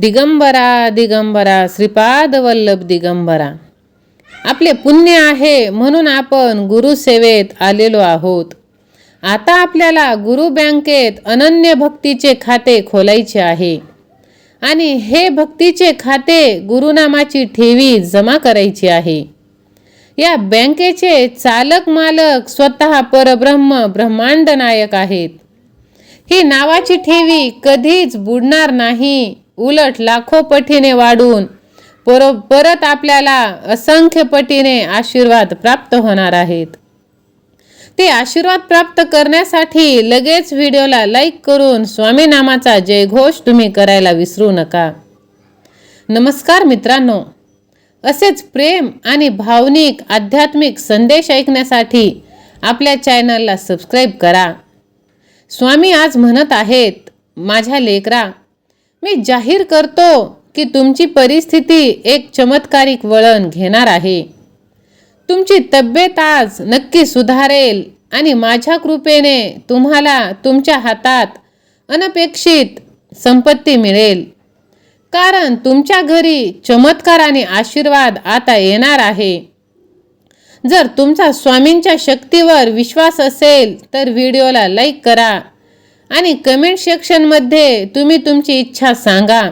दिगंबरा दिगंबरा श्रीपाद वल्लभ दिगंबरा. आपले पुण्य आहे म्हणून आपण गुरुसेवेत आलेलो आहोत. आता आपल्याला गुरु बँकेत अनन्य भक्तीचे खाते खोलायचे आहे. आणि हे भक्तीचे खाते गुरुनामाची ठेवी जमा करायची आहे. या बँकेचे चालक मालक स्वतः परब्रह्म ब्रह्मांड नायक आहेत. ही नावाची ठेवी कधीच बुडणार नाही. उलट लाखो पटीने वाढून पर परत आपल्याला असंख्य पटीने आशीर्वाद प्राप्त होणार आहेत. ते आशीर्वाद प्राप्त करण्यासाठी लगेच व्हिडिओला लाईक करून स्वामी नामाचा जयघोष तुम्ही करायला विसरू नका. नमस्कार मित्रांनो. असेच प्रेम आणि भावनिक आध्यात्मिक संदेश ऐकण्यासाठी आपल्या चॅनलला सबस्क्राईब करा. स्वामी आज म्हणत आहेत माझ्या लेकरा मी जाहीर करतो की तुमची परिस्थिती एक चमत्कारिक वळण घेणार आहे. तुमची तब्येत आज नक्की सुधारेल आणि माझ्या कृपेने तुम्हाला तुमच्या हातात अनपेक्षित संपत्ती मिळेल. कारण तुमच्या घरी चमत्कार आणि आशीर्वाद आता येणार आहे. जर तुमचा स्वामींच्या शक्तीवर विश्वास असेल तर व्हिडिओला लाईक करा. आणि कमेंट सेक्शनमध्ये तुम्ही तुमची इच्छा सांगा.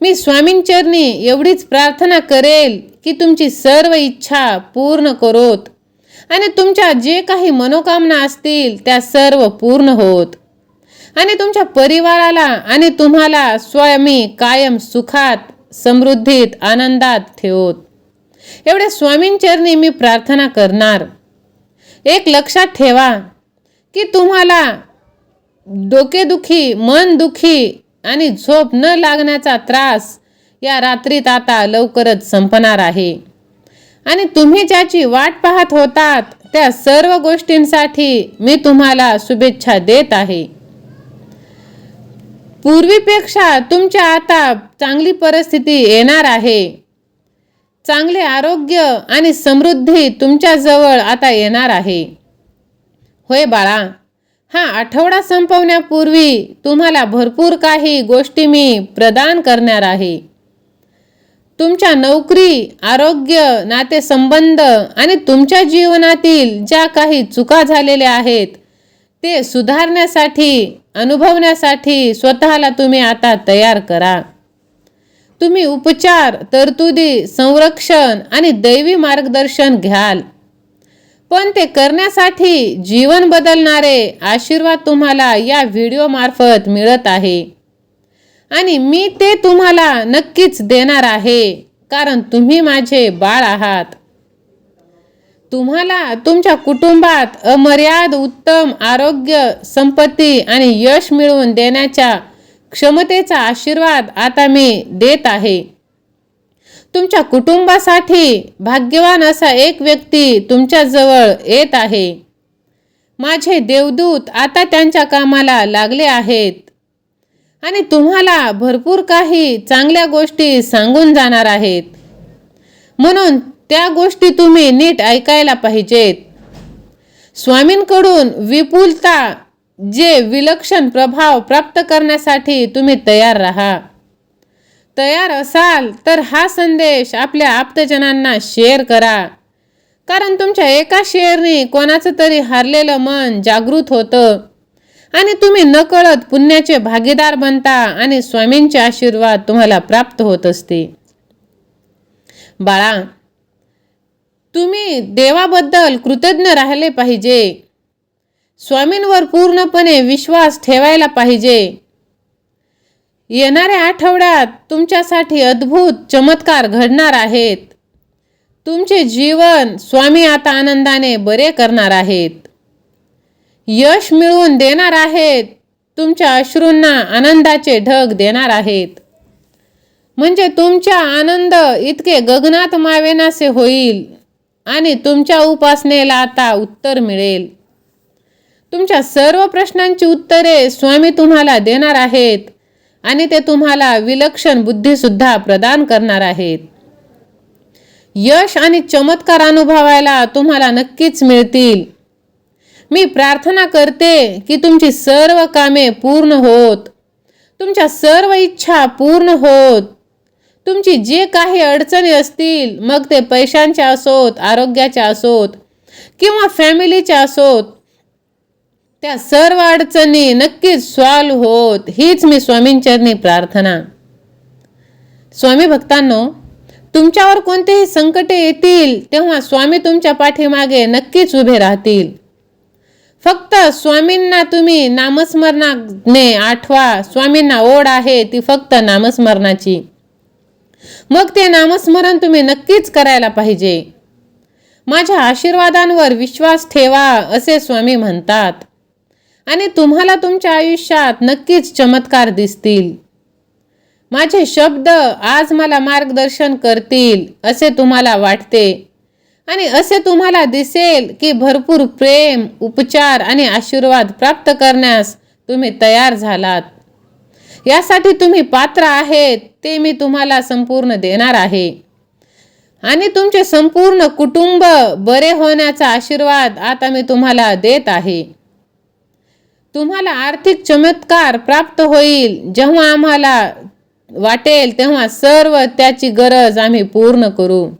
मी स्वामींचरणी एवढीच प्रार्थना करेल की तुमची सर्व इच्छा पूर्ण करोत आणि तुमच्या जे काही मनोकामना असतील त्या सर्व पूर्ण होत. आणि तुमच्या परिवाराला आणि तुम्हाला स्वामी कायम सुखात समृद्धीत आनंदात ठेवत. एवढ्या स्वामींचरणी मी प्रार्थना करणार. एक लक्षात ठेवा की तुम्हाला डोकेदुखी मन दुखी आणि झोप न लागण्याचा त्रास या रात्रीत आता लवकरच संपणार आहे. आणि तुम्ही ज्याची वाट पाहत होतात त्या सर्व गोष्टींसाठी मी तुम्हाला शुभेच्छा देत आहे. पूर्वीपेक्षा तुमच्या आता चांगली परिस्थिती येणार आहे. चांगले आरोग्य आणि समृद्धी तुमच्याजवळ आता येणार आहे. होय बाळा हा आठवडा संपवण्यापूर्वी तुम्हाला भरपूर काही गोष्टी मी प्रदान करणार आहे. तुमच्या नोकरी आरोग्य नातेसंबंध आणि तुमच्या जीवनातील ज्या काही चुका झालेल्या आहेत ते सुधारण्यासाठी अनुभवण्यासाठी स्वतःला तुम्ही आता तयार करा. तुम्ही उपचार तरतुदी संरक्षण आणि दैवी मार्गदर्शन घ्याल. पण ते करण्यासाठी जीवन बदलणारे आशीर्वाद तुम्हाला या व्हिडिओ मार्फत मिळत आहे. आणि मी ते तुम्हाला नक्कीच देणार आहे कारण तुम्ही माझे बाळ आहात. तुम्हाला तुमच्या कुटुंबात अमर्याद उत्तम आरोग्य संपत्ती आणि यश मिळवून देण्याच्या क्षमतेचा आशीर्वाद आता मी देत आहे. तुमच्या कुटुंबासाठी भाग्यवान असा एक व्यक्ती तुमच्याजवळ येत आहे. माझे देवदूत आता त्यांच्या कामाला लागले आहेत. आणि तुम्हाला भरपूर काही चांगल्या गोष्टी सांगून जाणार आहेत. म्हणून त्या गोष्टी तुम्ही नीट ऐकायला पाहिजेत. स्वामींकडून विपुलता जे विलक्षण प्रभाव प्राप्त करण्यासाठी तुम्ही तयार राहा. तयार असाल तर हा संदेश आपल्या आप्तजनांना शेअर करा. कारण तुमच्या एका शेअरने कोणाचं तरी हारलेलं मन जागृत होतं. आणि तुम्ही नकळत पुण्याचे भागीदार बनता आणि स्वामींचे आशीर्वाद तुम्हाला प्राप्त होत असते. बाळा तुम्ही देवाबद्दल कृतज्ञ राहिले पाहिजे. स्वामींवर पूर्णपणे विश्वास ठेवायला पाहिजे. येणाऱ्या आठवड्यात तुमच्यासाठी अद्भुत चमत्कार घडणार आहेत. तुमचे जीवन स्वामी आता आनंदाने बरे करणार आहेत. यश मिळवून देणार आहेत. तुमच्या अश्रूंना आनंदाचे ढग देणार आहेत. म्हणजे तुमच्या आनंद इतके गगनात मावेनासे होईल आणि तुमच्या उपासनेला आता उत्तर मिळेल. तुमच्या सर्व प्रश्नांची उत्तरे स्वामी तुम्हाला देणार आहेत. आणि ते तुम्हाला विलक्षण बुद्धीसुद्धा प्रदान करणार आहेत. यश आणि चमत्कार अनुभवायला तुम्हाला नक्कीच मिळतील. मी प्रार्थना करते की तुमची सर्व कामे पूर्ण होत. तुमच्या सर्व इच्छा पूर्ण होत. तुमची जे काही अडचणी असतील मग ते पैशांच्या असोत आरोग्याच्या असोत किंवा फॅमिलीच्या असोत त्या सर्व अडचणी नक्कीच सॉल्व होत. हीच मी स्वामींचरणी प्रार्थना. स्वामी भक्तांनो तुमच्यावर कोणतेही संकटे येतील तेव्हा स्वामी तुमच्या पाठीमागे नक्कीच उभे राहतील. फक्त स्वामींना तुम्ही नामस्मरणाने आठवा. स्वामींना ओढ आहे ती फक्त नामस्मरणाची. मग ते नामस्मरण तुम्ही नक्कीच करायला पाहिजे. माझ्या आशीर्वादांवर विश्वास ठेवा असे स्वामी म्हणतात. आणि तुम्हाला तुमच्या आयुष्यात नक्कीच चमत्कार दिसतील. माझे शब्द आज मला मार्गदर्शन करतील असे तुम्हाला वाटते. आणि असे तुम्हाला दिसेल की भरपूर प्रेम उपचार आणि आशीर्वाद प्राप्त करण्यास तुम्ही तयार झालात. यासाठी तुम्ही पात्र आहेत ते मी तुम्हाला संपूर्ण देणार आहे. आणि तुमचे संपूर्ण कुटुंब बरे होण्याचा आशीर्वाद आता मी तुम्हाला देत आहे. तुम्हाला आर्थिक चमत्कार प्राप्त होईल. जेव्हा आम्हाला वाटेल तेव्हा सर्व त्याची गरज आम्ही पूर्ण करू.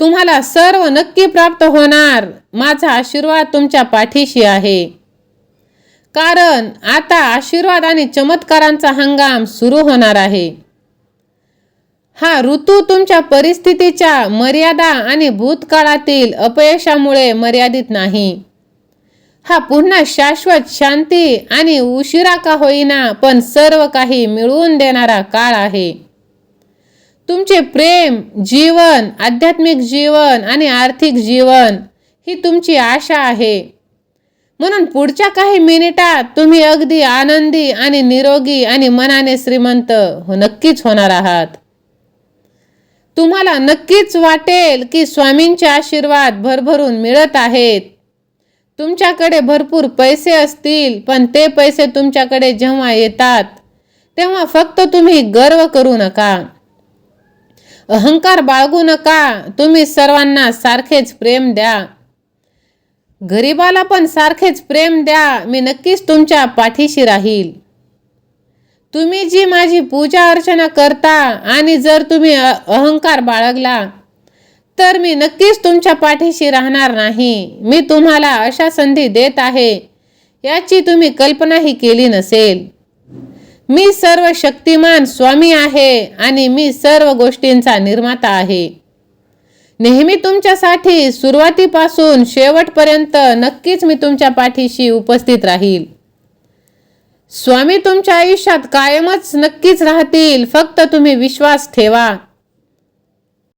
तुम्हाला सर्व नक्की प्राप्त होणार. माझा आशीर्वाद तुमच्या पाठीशी आहे. कारण आता आशीर्वाद आणि चमत्कारांचा हंगाम सुरू होणार आहे. हा ऋतू तुमच्या परिस्थितीच्या मर्यादा आणि भूतकाळातील अपयशामुळे मर्यादित नाही. हा पुन्हा शाश्वत शांती आणि उशिरा का होईना पण सर्व काही मिळवून देणारा काळ आहे. तुमचे प्रेम जीवन आध्यात्मिक जीवन आणि आर्थिक जीवन ही तुमची आशा आहे. म्हणून पुढच्या काही मिनिटात तुम्ही अगदी आनंदी आणि निरोगी आणि मनाने श्रीमंत हो नक्कीच होणार आहात. तुम्हाला नक्कीच वाटेल की स्वामींचे आशीर्वाद भरभरून मिळत आहेत. तुमच्याकडे भरपूर पैसे असतील पण ते पैसे तुमच्याकडे जेव्हा येतात तेव्हा फक्त तुम्ही गर्व करू नका. अहंकार बाळगू नका. तुम्ही सर्वांना सारखेच प्रेम द्या. गरीबाला पण सारखेच प्रेम द्या. मी नक्कीच तुमच्या पाठीशी राहील. तुम्ही जी माझी पूजा अर्चना करता आणि जर तुम्ही अ- अहंकार बाळगला तर मी नक्कीच तुमच्या पाठीशी राहणार नाही. मी तुम्हाला अशा संधी देत आहे याची तुम्ही कल्पनाही केली नसेल. मी सर्व शक्तिमान स्वामी आहे आणि मी सर्व गोष्टींचा निर्माता आहे. नेहमी तुमच्यासाठी सुरुवातीपासून शेवटपर्यंत नक्कीच मी तुमच्या पाठीशी उपस्थित राहील. स्वामी तुमच्या आयुष्यात कायमच नक्कीच राहतील फक्त तुम्ही विश्वास ठेवा.